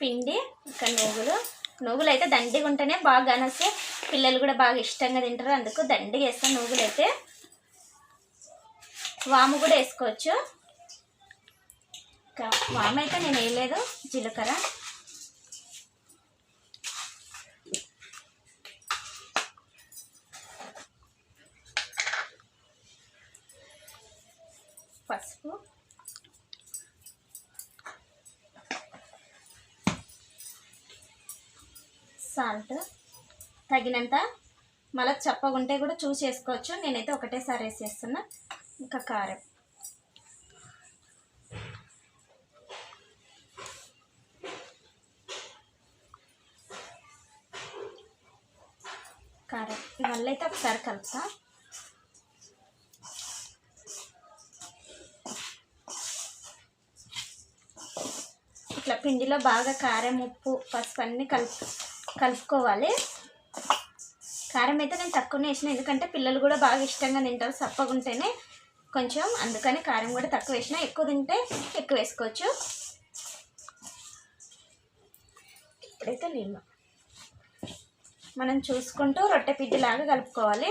పిండి ఇక్కడ నువ్వులు. నువ్వులు అయితే దండిగా ఉంటేనే బాగా అనేసి పిల్లలు కూడా బాగా ఇష్టంగా తింటారు. అందుకు దండిగా వేస్తాను నువ్వులు అయితే వాము కూడా వేసుకోవచ్చు. ఇంకా వాము అయితే నేను వేయలేదు. జీలకర్ర. పసుపు. సాల్ట్ తగినంత మళ్ళీ చప్పగుంటే కూడా చూసి వేసుకోవచ్చు నేనైతే ఒకటేసారి వేసేస్తున్నా. ఇంకా కారం. కారం. ఇవల్ల అయితే ఒకసారి కలుపుతా. ఇట్లా పిండిలో బాగా కారం ఉప్పు పసుపు అన్నీ కలుపు కలుపుకోవాలి. కారం అయితే నేను తక్కువనే వేసిన ఎందుకంటే పిల్లలు కూడా బాగా ఇష్టంగా తింటారు సప్పగా ఉంటేనే కొంచెం. అందుకని కారం కూడా తక్కువ వేసిన ఎక్కువ తింటే ఎక్కువ వేసుకోవచ్చు. ఇప్పుడైతే నీళ్ళు. మనం చూసుకుంటూ రొట్టె పిడ్డిలాగా కలుపుకోవాలి.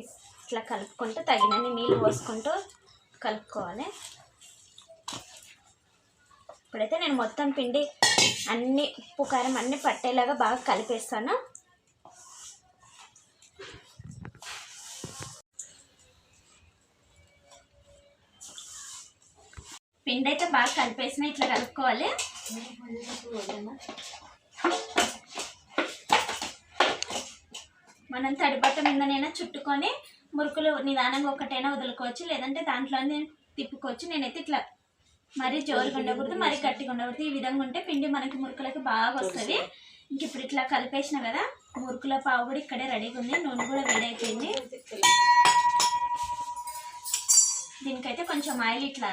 ఇట్లా కలుపుకుంటూ తగినన్ని నీళ్ళు పోసుకుంటూ కలుపుకోవాలి. ఇప్పుడైతే నేను మొత్తం పిండి అన్ని ఉప్పు కారం అన్నీ పట్టేలాగా బాగా కలిపేస్తాను. పిండి అయితే బాగా కలిపేసిన ఇట్లా కలుపుకోవాలి. మనం తడిబట్ట మీదనైనా చుట్టుకొని మురుకులు నిదానంగా ఒకటైనా వదులుకోవచ్చు లేదంటే దాంట్లోనే తిప్పుకోవచ్చు. నేనైతే ఇట్లా మరీ జోరుగా ఉండకూడదు మరీ గట్టిగా ఉండకూడదు. ఈ విధంగా ఉంటే పిండి మనకి మురుకులకి బాగా వస్తుంది. ఇంక ఇప్పుడు ఇట్లా కలిపేసిన కదా మురుకుల పావు కూడా ఇక్కడే రెడీగా ఉంది. నూనె కూడా వేడైపోయింది. దీనికైతే కొంచెం ఆయిల్ ఇట్లా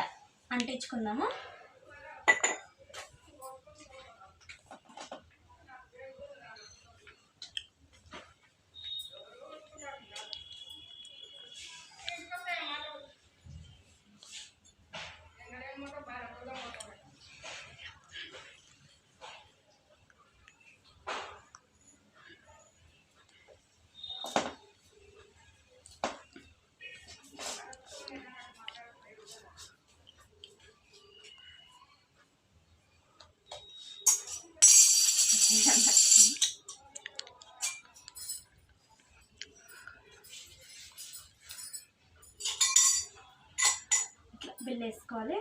అంటించుకుందాము. ఇట్లా వేసుకోవాలి.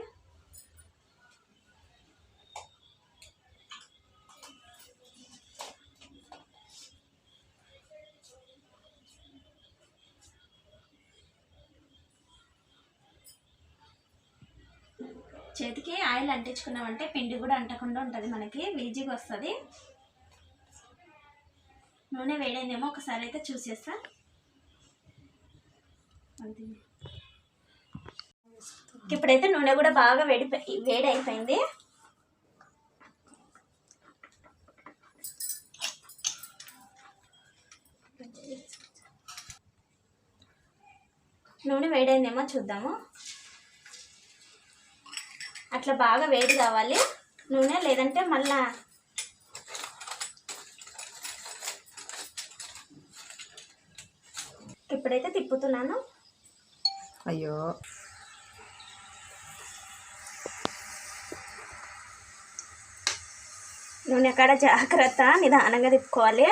చేతికి ఆయిల్ అంటించుకున్నామంటే పిండి కూడా అంటకుండా ఉంటుంది మనకి ఈజీగా వస్తుంది. నూనె వేడైందేమో ఒకసారి అయితే చూసేస్తా. అంతే. ఇప్పుడైతే నూనె కూడా బాగా వేడి వేడి అయిపోయింది. నూనె వేడైందేమో చూద్దాము. అట్లా బాగా వేడి కావాలి. నూనె లేదంటే మళ్ళా ఇప్పుడైతే తిప్పుతున్నాను. అయ్యో. నూనె కాడ జాగ్రత్త నిదానంగా తిప్పుకోవాలి.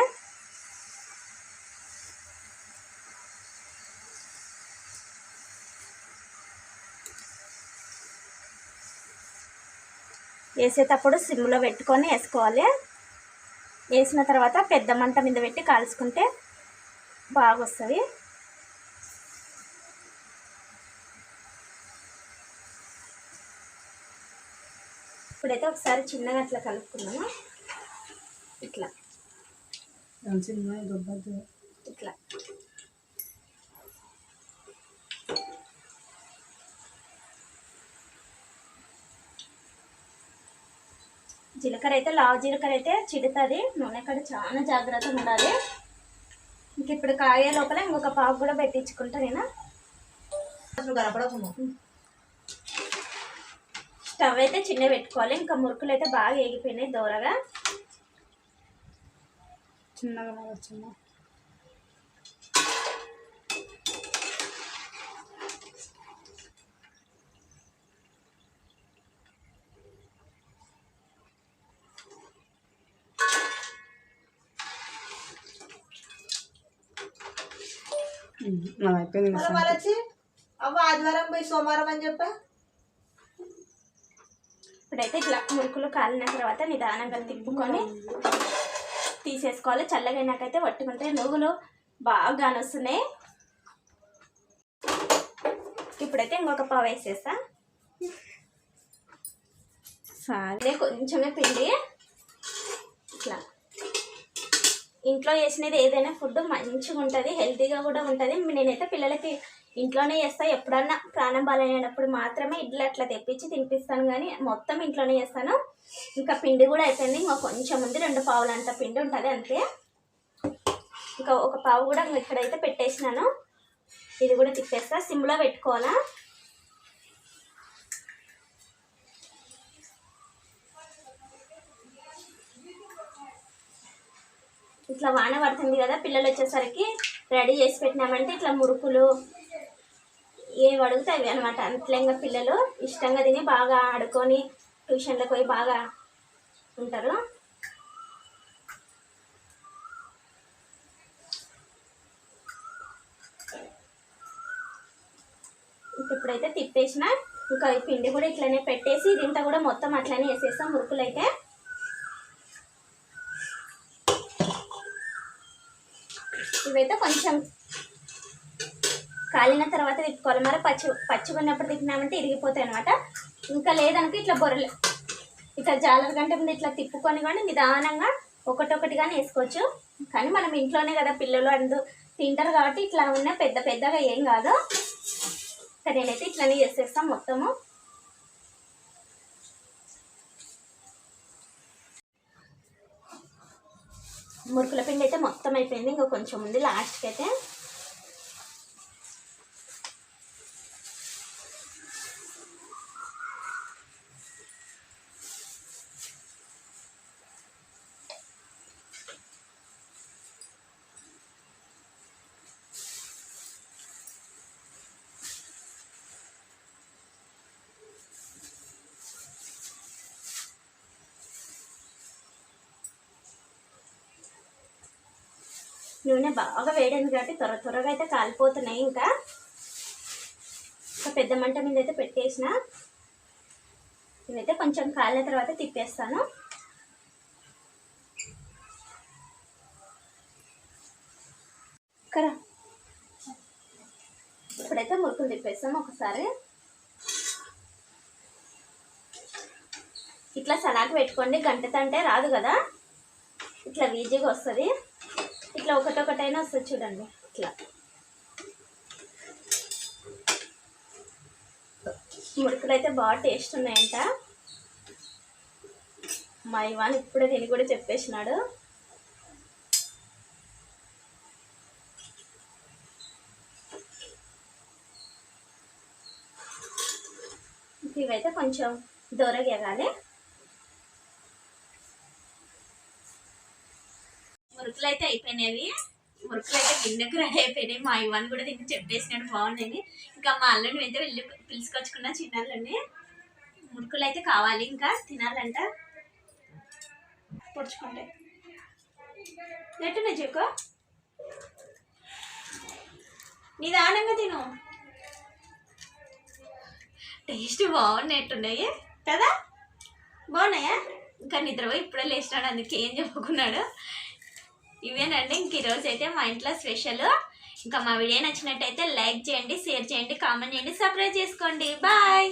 వేసేటప్పుడు సిమ్లో పెట్టుకొని వేసుకోవాలి. వేసిన తర్వాత పెద్ద మంట మీద పెట్టి కాల్చుకుంటే బాగా వస్తుంది ఇప్పుడైతే ఒకసారి చిన్నగా అట్లా కలుపుకున్నాము ఇట్లా. ఇట్లా. జీలకర్ర అయితే లావు జీలకర్ర అయితే చిడుతుంది. నూనె కాడ చాలా జాగ్రత్తగా ఉండాలి. ఇంక ఇప్పుడు కాగే లోపల ఇంకొక పావు కూడా పెట్టించుకుంటా నేను. స్టవ్ అయితే చిన్న పెట్టుకోవాలి. ఇంకా మురుకులు అయితే బాగా ఏగిపోయినాయి దూరగా. చిన్నగా వచ్చిందా? అయిపోయింది మళ్ళీ మళ్ళీ వచ్చి అవ్వ ఆదివారం పోయి సోమవారం అని చెప్పా. ఇప్పుడైతే ఇట్లా మురుకులు కాలిన తర్వాత నిదానంగా తిప్పుకొని తీసేసుకోవాలి. చల్లగైనాకైతే పట్టుకుంటే నువ్వులు బాగా వస్తున్నాయి ఇప్పుడైతే ఇంకొక పావు వేసేస్తా. సారీ. అదే కొంచెమే పిండి. ఇట్లా. ఇంట్లో చేసినది ఏదైనా ఫుడ్ మంచిగా ఉంటుంది హెల్తీగా కూడా ఉంటుంది. నేనైతే పిల్లలకి ఇంట్లోనే చేస్తా. ఎప్పుడన్నా ప్రాణం బాగాలేనప్పుడు మాత్రమే ఇడ్లీ అట్లా తెప్పించి తినిపిస్తాను కానీ మొత్తం ఇంట్లోనే చేస్తాను. ఇంకా పిండి కూడా అయిపోయింది. ఇంకా కొంచెం ఉంది. రెండు పావులు అంత పిండి ఉంటుంది అంతే. ఇంకా ఒక పావు కూడా ఇక్కడైతే పెట్టేసినాను. ఇది కూడా తిప్పేస్తా. సిమ్లో పెట్టుకోవాలా? ఇట్లా వాన పడుతుంది కదా పిల్లలు వచ్చేసరికి రెడీ చేసి పెట్టినామంటే ఇట్లా మురుకులు ఏవి అడిగితే అవి అనమాట అట్లా ఇంకా పిల్లలు ఇష్టంగా తిని బాగా ఆడుకొని ట్యూషన్లకు పోయి బాగా ఉంటారు. ఇప్పుడైతే తిప్పేసిన. ఇంకా పిండి కూడా ఇట్లనే పెట్టేసి దీంతో కూడా మొత్తం అట్లనే వేసేస్తాం మురుకులు అయితే ఇవైతే కొంచెం కాలిన తర్వాత తిప్పుకోవాలి. మరి పచ్చి పచ్చిగా ఉన్నప్పుడు తిప్పినామంటే ఇరిగిపోతాయి అనమాట ఇంకా లేదనుకో ఇట్లా బొర్రలు ఇట్లా జాలర్ గంట ముందు ఇట్లా తిప్పుకొని కానీ నిదానంగా ఒకటొకటిగానే వేసుకోవచ్చు. కానీ మనం ఇంట్లోనే కదా పిల్లలు అందు తింటారు కాబట్టి ఇట్లా ఉన్న పెద్ద పెద్దగా ఏం కాదు. ఇంకా నేనైతే ఇట్లానే చేసేస్తాం మొత్తము. మురుకుల పిండి అయితే మొత్తం అయిపోయింది. ఇంకా కొంచెం ఉంది. లాస్ట్కి అయితే నూనె బాగా వేడింది కాబట్టి త్వర త్వరగా అయితే కాలిపోతున్నాయి ఇంకా. ఇంకా పెద్ద మంట మీద అయితే పెట్టేసిన. ఇవైతే కొంచెం కాలిన తర్వాత తిప్పేస్తాను. కరా ఇప్పుడైతే మురుకులు తిప్పేస్తాం ఒకసారి. ఇట్లా సలాకి పెట్టుకోండి. గంట తంటే రాదు కదా. ఇట్లా ఈజీగా వస్తుంది. ఇట్లా ఒకటొకటైనా వస్తుంది చూడండి ఇట్లా. ముడుకులు అయితే బాగా టేస్ట్ ఉన్నాయంట. మా ఇవాన్ ఇప్పుడే తిని కూడా చెప్పేసినాడు. ఇవైతే కొంచెం దూరగా మురుకులు అయితే అయిపోయినాయి. మురుకులు అయితే గిన్నెకు రెడీ అయిపోయినాయి. మా ఇవన్నీ కూడా తిని చెప్పేసినాడు. బాగున్నాయి ఇంకా మా అల్లుని అయితే వెళ్ళి పిలుచుకొచ్చుకున్న చిన్నాళ్ళని మురుకులు అయితే కావాలి ఇంకా. తినాలంట. పొడుచుకుంటే. ఎట్టున్నా చెక్కో నిదానంగా తిను. టేస్ట్ బాగున్నట్టున్నాయి కదా? బాగున్నాయా? ఇంకా నిద్రపోయి ఇప్పుడే లేచినాడు. అందుకే ఏం చెప్పుకున్నాడు. ఇవేనండి. ఇంక ఈరోజు అయితే మా ఇంట్లో స్పెషల్. ఇంకా మా వీడియో నచ్చినట్టయితే లైక్ చేయండి షేర్ చేయండి కామెంట్ చేయండి సబ్స్క్రైబ్ చేసుకోండి. బాయ్!